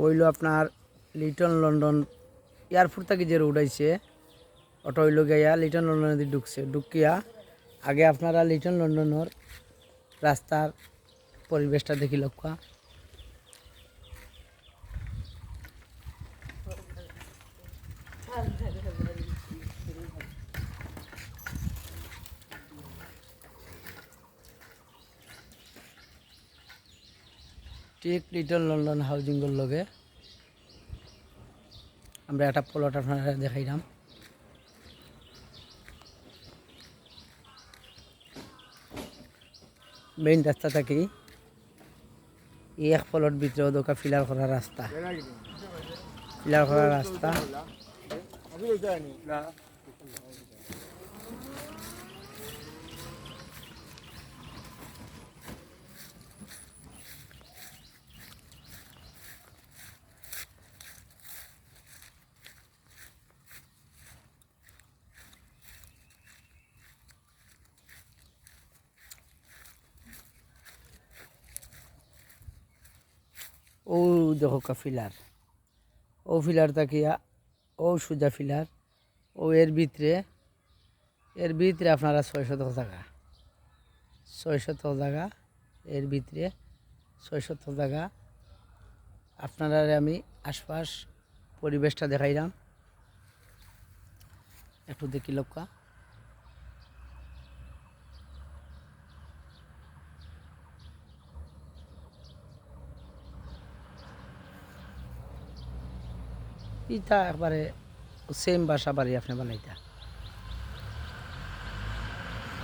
হইল আপনার Liton London airport থেকে যে আইছে অটো হইল গিয়া লিটন লন্ডন দিয়ে ঢুকছে। ঢুকিয়া আগে আপনারা লিটন লন্ডনের রাস্তার পরিবেশটা দেখি লক্ষ্য। ঠিক লিটল লন্ডন হাউজিংয়ের লগে। আমরা একটা প্লট আপনারা দেখাইলাম। মেইন রাস্তা থাকি এক প্লট ভিতরে দোকা ফিলার করা রাস্তা। ফিলার করা রাস্তা। ও দেখো কা ফিলার ও ফিলার তাকিয়া ও সুজা ফিলার ও এর ভিতরে এর ভিতরে আপনারা ছয় শতক জায়গা ছয় শতক জায়গা এর ভিতরে ছয় শতক জায়গা আপনারা আমি আশপাশ পরিবেশটা দেখাইলাম। একটু দেখি লক্কা ইটা একবারে সেম বাসা বাড়ি আপনি বানাইতা।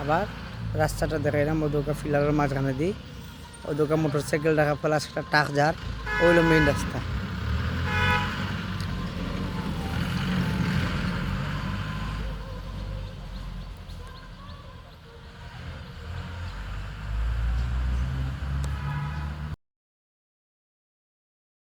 আবার রাস্তাটা দেখাই না ওদোকা ফিলারের মাঝখানে দিই ওদোকা মোটর সাইকেল রাখা প্লাস একটা টাক যার ওইলো মেইন রাস্তা।